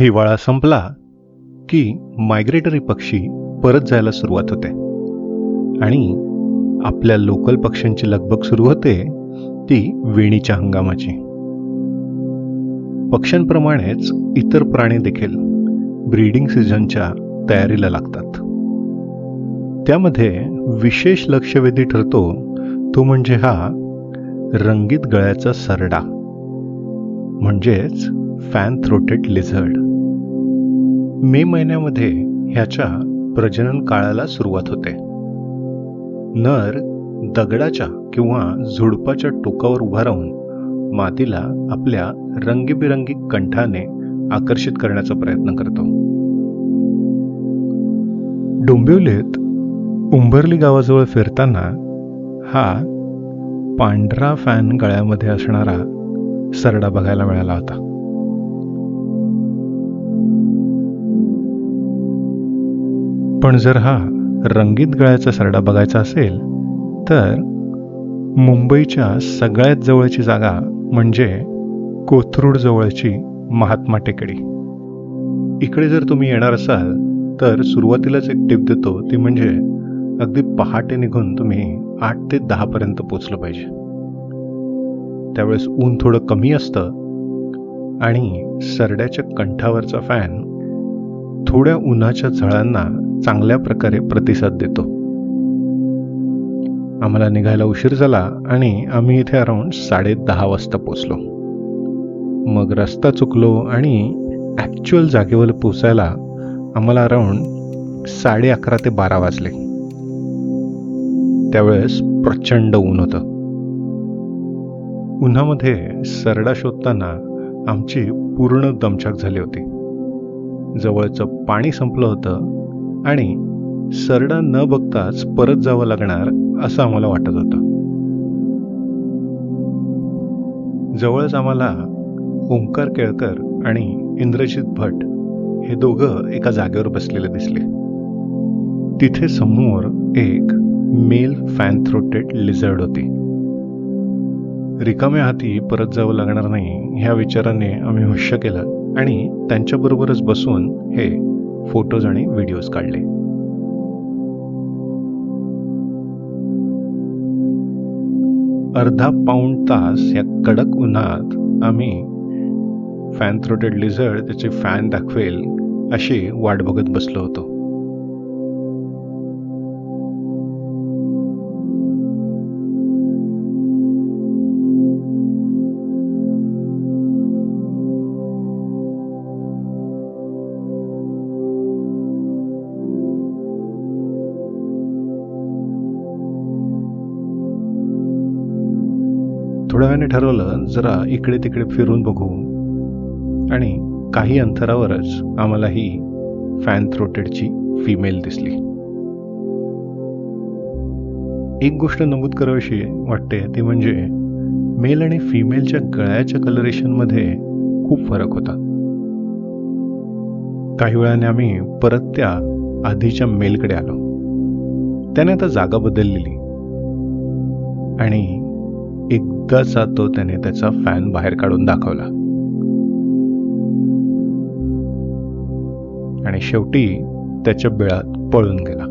हिवाळा संपला की मायग्रेटरी पक्षी परत जायला सुरुवात होते. आणि आपल्या लोकल पक्ष्यांची लगबग सुरू होते ती वेणीच्या हंगामाची. पक्ष्यांप्रमाणेच इतर प्राणी देखील ब्रीडिंग सीझनच्या तयारीला लागतात. त्यामध्ये विशेष लक्षवेधी ठरतो तो म्हणजे हा रंगीत गळ्याचा सरडा. म्हणजेच फॅन थ्रोटेड लिझर्ड मे महिन्यामध्ये ह्याच्या प्रजनन काळाला सुरुवात होते. नर दगडाच्या किंवा झुडपाच्या टोकावर उभा राहून मातीला आपल्या रंगीबिरंगी कंठाने आकर्षित करण्याचा प्रयत्न करतो. डोंबिवलीत उंबरली गावाजवळ फिरताना हा पांढरा फॅन गळ्यामध्ये असणारा सरडा बघायला मिळाला होता. पण जर हा रंगीत गळ्याचा सरडा बघायचा असेल तर मुंबईच्या सगळ्यात जवळची जागा म्हणजे कोथरूड जवळची महात्मा टेकडी. इकडे जर तुम्ही येणार असाल तर सुरुवातीलाच एक टिप देतो ती म्हणजे अगदी पहाटे निघून तुम्ही आठ ते दहापर्यंत पोचलं पाहिजे. त्यावेळेस ऊन थोडं कमी असतं आणि सरड्याच्या कंठावरचा फॅन थोड्या उन्हाच्या झळांना चांगल्या प्रकारे प्रतिसाद देतो. आम्हाला निघायला उशीर झाला आणि आम्ही इथे अराउंड साडे दहा वाजता पोचलो मग रस्ता चुकलो आणि ॲक्च्युअल जागेवर पोचायला आम्हाला अराउंड साडे अकरा ते बारा वाजले. त्यावेळेस प्रचंड ऊन होतं. उन्हामध्ये सरडा शोधताना आमची पूर्ण दमछाक झाली होती. जवळचं पाणी संपलं होतं आणि सरडा न बघताच परत जावं लागणार असं आम्हाला वाटत होतं. जवळच आम्हाला ओंकार केळकर आणि इंद्रजित भट हे दोघं एका जागेवर बसलेले दिसले. तिथे समोर एक मेल फॅन थ्रोटेड लिझर्ड होती. रिकाम्या हाती परत जावं लागणार नाही ह्या विचाराने आम्ही हुश्य केलं आणि त्यांच्याबरोबरच बसून हे फोटोज आणि व्हिडिओज काढले. अर्धा पाऊण तास या कडक उन्हात आम्ही फॅन थ्रोटेड लिझर्ड त्याचे फॅन दाखवेल अशी वाट बघत बसलो होतो. थोड्या वेळाने ठरवलं जरा इकडे तिकडे फिरून बघू. आणि काही अंतरावरच आम्हाला ही फॅन थ्रोटेडची फिमेल दिसली. एक गोष्ट नमूद करावीशी वाटते ती म्हणजे मेल आणि फिमेलच्या गळ्याच्या कलरेशनमध्ये खूप फरक होता. काही वेळाने आम्ही परत त्या आधीच्या मेलकडे आलो. त्याने आता जागा बदललेली. आणि एकदाचा तो त्याने त्याचा फॅन बाहेर काढून दाखवला. आणि शेवटी त्याच्या बिळात पळून गेला.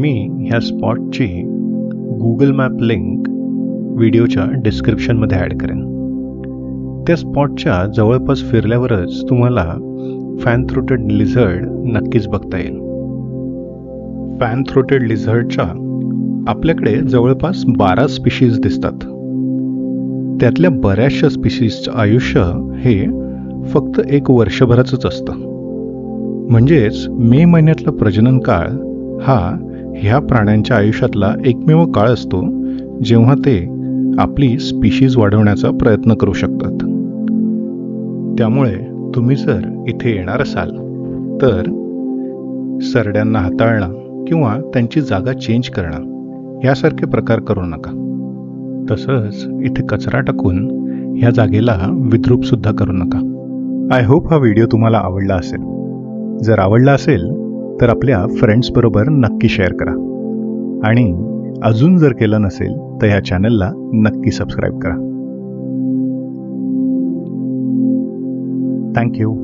मी ह्या स्पॉटची गुगल मॅप लिंक व्हिडिओच्या डिस्क्रिप्शनमध्ये ॲड करेन. त्या स्पॉटच्या जवळपास फिरल्यावरच तुम्हाला फॅन थ्रुटेड लिझर्ड नक्कीच बघता येईल. पॅनथ्रोटेड लिझर्डच्या आपल्याकडे जवळपास बारा स्पीशीज दिसतात. त्यातल्या बऱ्याचशा स्पीशीजचं आयुष्य हे फक्त एक वर्षभराचंच असतं. म्हणजेच मे महिन्यातला प्रजनन काळ हा ह्या प्राण्यांच्या आयुष्यातला एकमेव काळ असतो जेव्हा ते आपली स्पीशीज वाढवण्याचा प्रयत्न करू शकतात. त्यामुळे तुम्ही जर इथे येणार असाल तर सरड्यांना हाताळणं किंवा त्यांची जागा चेंज करणं यासारखे प्रकार करू नका. तसंच इथे कचरा टाकून ह्या जागेला विद्रूपसुद्धा करू नका. आय होप हा व्हिडिओ तुम्हाला आवडला असेल. जर आवडला असेल तर आपल्या फ्रेंड्सबरोबर नक्की शेअर करा. आणि अजून जर केलं नसेल तर ह्या चॅनलला नक्की सबस्क्राईब करा. थँक्यू